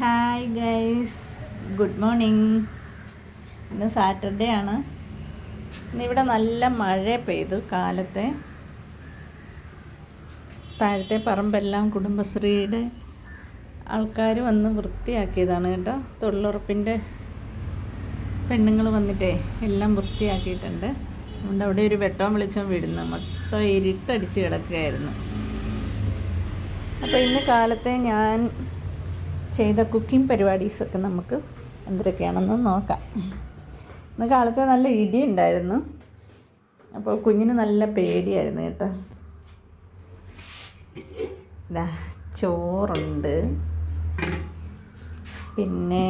Hi guys good morning ഇന്ന് Saturday ആണ്. ഇന്നിവിടെ നല്ല മഴ പെയ്തു കാലത്തെ. താഴത്തെ പറമ്പെല്ലാം കുടുംബശ്രീയുടെ ആൾക്കാർ വന്ന് വൃത്തിയാക്കിയതാണ് കേട്ടോ. തൊഴിലുറപ്പിന്റെ പെണ്ണുങ്ങൾ വന്നിട്ടേ എല്ലാം വൃത്തിയാക്കിയിട്ടുണ്ട്. അതുകൊണ്ട് അവിടെ ഒരു വെട്ടവും വെളിച്ചം വിടുന്നു മൊത്തം ഇരുട്ടടിച്ച് കിടക്കുകയായിരുന്നു. അപ്പോൾ ഇന്ന് കാലത്തെ ഞാൻ ചെയ്ത കുക്കിംഗ് പരിപാടീസൊക്കെ നമുക്ക് എന്തൊക്കെയാണെന്ന് നോക്കാം. ഇന്ന് കാലത്തെ നല്ല ഇടി ഉണ്ടായിരുന്നു. അപ്പോൾ കുഞ്ഞിന് നല്ല പേടിയായിരുന്നു കേട്ടോ. ഇതാ ചോറുണ്ട്. പിന്നെ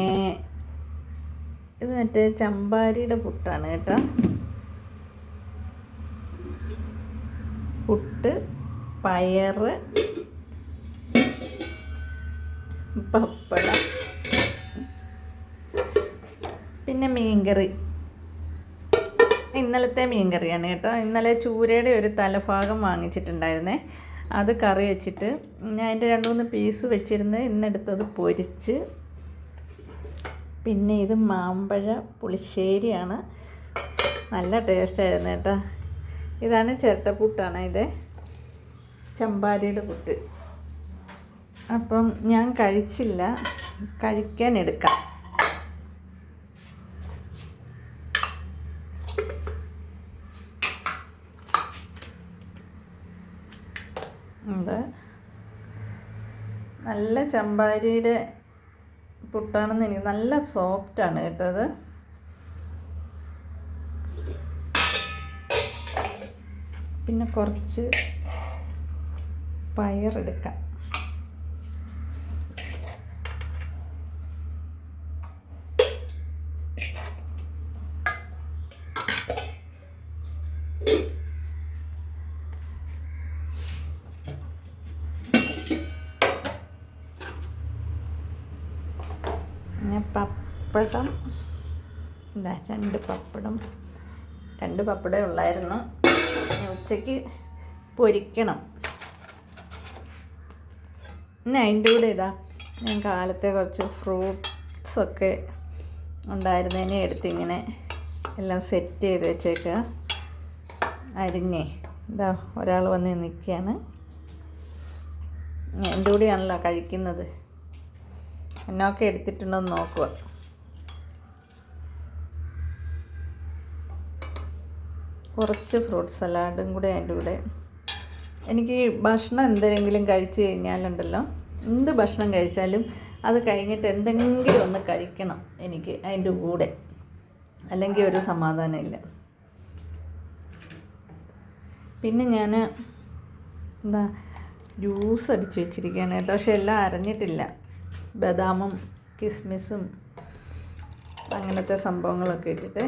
ഇത് മറ്റേ ചമ്പാരിയുടെ പുട്ടാണ് കേട്ടോ. പുട്ട് പയറ് പപ്പടം. പിന്നെ മീൻകറി. ഇന്നലത്തെ മീൻകറിയാണ് കേട്ടോ. ഇന്നലെ ചൂരയുടെ ഒരു തലഭാഗം വാങ്ങിച്ചിട്ടുണ്ടായിരുന്നേ. അത് കറി വെച്ചിട്ട് ഞാൻ അതിന്റെ രണ്ട് മൂന്ന് പീസ് വെച്ചിരുന്ന് ഇന്നെടുത്തത് പൊരിച്ച്. പിന്നെ ഇത് മാമ്പഴ പുളിശ്ശേരിയാണ്. നല്ല ടേസ്റ്റായിരുന്നു കേട്ടോ. ഇതാണ് ചിരട്ടപ്പുട്ടാണ് ഇത്. ചമ്പാരിയുടെ പുട്ട്. അപ്പം ഞാൻ കഴിച്ചില്ല. കഴിക്കാൻ എടുക്കാം. നല്ല ചമ്പാരിയുടെ പുട്ടാണെന്ന് എനിക്ക് നല്ല സോഫ്റ്റ് സോഫ്റ്റാണ് കേട്ടത് പിന്നെ കുറച്ച് പയറെടുക്കാം പിന്നെ പപ്പടം. എന്താ രണ്ട് പപ്പടം. രണ്ട് പപ്പടം ഉള്ളായിരുന്നു. ഉച്ചയ്ക്ക് പൊരിക്കണം. പിന്നെ അതിന്റെ കൂടെ ഇതാ ഞാൻ കാലത്തെ കുറച്ച് ഫ്രൂട്ട്സൊക്കെ ഉണ്ടായിരുന്നതിനെ എടുത്ത് ഇങ്ങനെ എല്ലാം സെറ്റ് ചെയ്ത് വെച്ചേക്കുക അരിഞ്ഞേ ഇതാ ഒരാൾ വന്ന് നിൽക്കുകയാണ്. എന്റെ കൂടെയാണല്ലോ കഴിക്കുന്നത്. എന്നൊക്കെ എടുത്തിട്ടുണ്ടോയെന്ന് നോക്കുക കുറച്ച് ഫ്രൂട്ട് സലാഡും കൂടെ അതിന്റെ കൂടെ. എനിക്ക് ഭക്ഷണം എന്തെങ്കിലും കഴിച്ച് കഴിഞ്ഞാലുണ്ടല്ലോ. എന്ത് ഭക്ഷണം കഴിച്ചാലും അത് കഴിഞ്ഞിട്ട് എന്തെങ്കിലും ഒന്ന് കഴിക്കണം എനിക്ക് അതിന്റെ കൂടെ. അല്ലെങ്കിൽ ഒരു സമാധാനമില്ല. പിന്നെ ഞാൻ എന്താ ജ്യൂസ് അടിച്ച് വെച്ചിരിക്കുകയാണ് കേട്ടോ. പക്ഷെ എല്ലാം അരഞ്ഞിട്ടില്ല. ബദാമും കിസ്മിസും അങ്ങനത്തെ സംഭവങ്ങളൊക്കെ ഇട്ടിട്ട്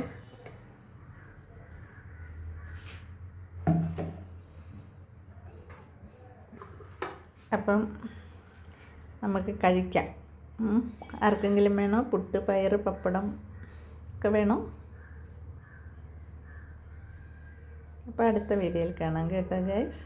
അപ്പം നമുക്ക് കഴിക്കാം. ആർക്കെങ്കിലും വേണോ? പുട്ട് പയർ പപ്പടം ഒക്കെ വേണോ? അപ്പോൾ അടുത്ത വീഡിയോയിൽ കാണാം കേട്ടോ ഗൈസ്